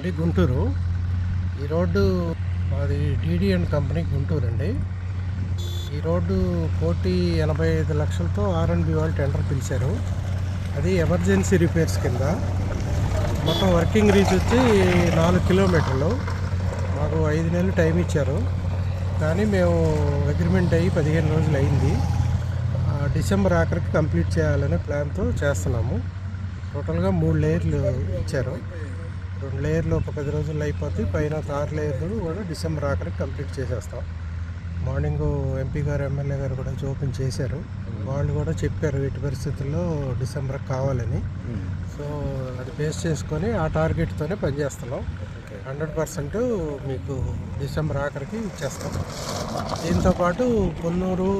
అండి గుంటూరు. ఈ రోడ్డు మాది డీడీ అండ్ కంపెనీ గుంటూరు అండి. ఈ రోడ్డు కోటి ఎనభై ఐదు లక్షలతో ఆర్ఎండ్బి వాళ్ళు టెండర్ పిలిచారు. అది ఎమర్జెన్సీ రిపేర్స్ కింద. మొత్తం వర్కింగ్ రీచ్ వచ్చి నాలుగు కిలోమీటర్లు. మాకు ఐదు నెలలు టైం ఇచ్చారు. కానీ మేము అగ్రిమెంట్ అయ్యి పదిహేను రోజులు అయింది. డిసెంబర్ ఆఖరికి కంప్లీట్ చేయాలనే ప్లాన్తో చేస్తున్నాము. టోటల్గా మూడు లేయర్లు ఇచ్చారు. రెండు లేయర్లు ఒక పది రోజుల్లో అయిపోతే పైన ఆరు లేయర్లు కూడా డిసెంబర్ ఆఖరికి కంప్లీట్ చేసేస్తాం. మార్నింగ్ ఎంపీ గారు ఎమ్మెల్యే గారు కూడా ఓపెన్ చేశారు. వాళ్ళు కూడా చెప్పారు ఎట్టి పరిస్థితుల్లో డిసెంబర్ కావాలని. సో అది బేస్ చేసుకొని ఆ టార్గెట్తోనే పనిచేస్తున్నాం. హండ్రెడ్ పర్సెంట్ మీకు డిసెంబర్ ఆఖరికి ఇచ్చేస్తాం. దీంతోపాటు పొన్నూరు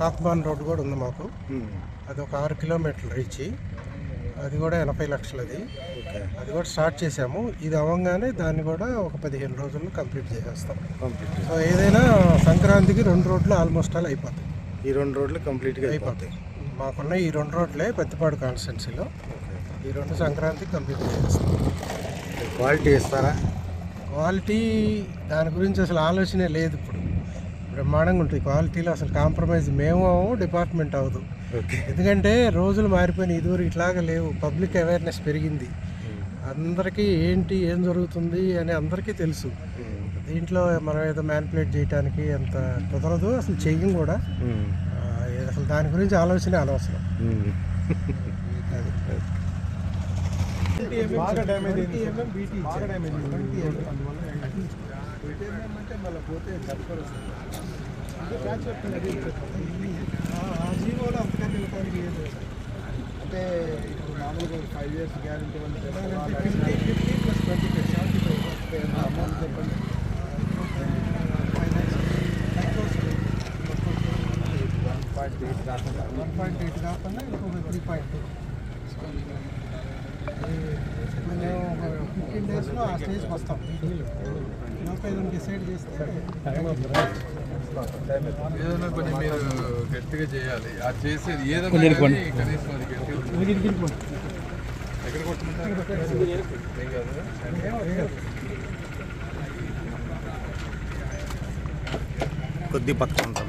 కాక్మాన్ రోడ్ కూడా ఉంది మాకు. అది ఒక ఆరు కిలోమీటర్లు రీచ్. అది కూడా ఎనభై లక్షలది ఓకే. అది కూడా స్టార్ట్ చేసాము. ఇది అవ్వగానే దాన్ని కూడా ఒక పదిహేను రోజుల్లో కంప్లీట్ చేసేస్తాం. కంప్లీట్ సో ఏదైనా సంక్రాంతికి రెండు రోడ్లు ఆల్మోస్ట్ ఆల్ అయిపోతాయి. ఈ రెండు రోడ్లు కంప్లీట్గా అయిపోతాయి. మాకున్న ఈ రెండు రోడ్లే పెద్దపాడు కాన్స్టెన్సీలో. ఈ రెండు సంక్రాంతికి కంప్లీట్ చేస్తాం క్వాలిటీ ఇస్తారా? క్వాలిటీ దాని గురించి అసలు ఆలోచనే లేదు ఇప్పుడు. బ్రహ్మాండంగా ఉంటుంది. క్వాలిటీలో అసలు కాంప్రమైజ్ మేము అవ్వము డిపార్ట్మెంట్ అవ్వదు. ఎందుకంటే రోజులు మారిపోయినాయి. ఇదివరకు ఇట్లాగా లేవు. పబ్లిక్ అవేర్నెస్ పెరిగింది. అందరికీ ఏంటి ఏం జరుగుతుంది అని అందరికీ తెలుసు. దీంట్లో మనం ఏదో మ్యానిపులేట్ చేయడానికి అంత కుదరదు. అసలు చెయ్యం కూడా. ఆ, అసలు దాని గురించి ఆలోచన అనవసరం. అది. బాగా డ్యామేజ్ అయింది. బాగా డ్యామేజ్ జీవోలో అంతకన్నా ఇవ్వడానికి ఏం లేదు. అంటే ఇప్పుడు మామూలుగా five years guarantee fifty fifty plus twenty five seventy five amount చెప్పండి వన్ పాయింట్ ఎయిట్ కాకుండా వన్ పాయింట్ ఎయిట్ కాకుండా ఇంకొక త్రీ పాయింట్ టూ మేము ఒక ఫిఫ్టీన్ డేస్లో ఆ స్టేజ్కి వస్తాం లోపల ఏదైనా డిసైడ్ చేస్తే ఏదైనా మీరు గట్టిగా చేయాలి అది చేసేది ఏదైనా కనీసం అది గట్టిగా ఎక్కడ కొద్ది పక్కన ఉంటాం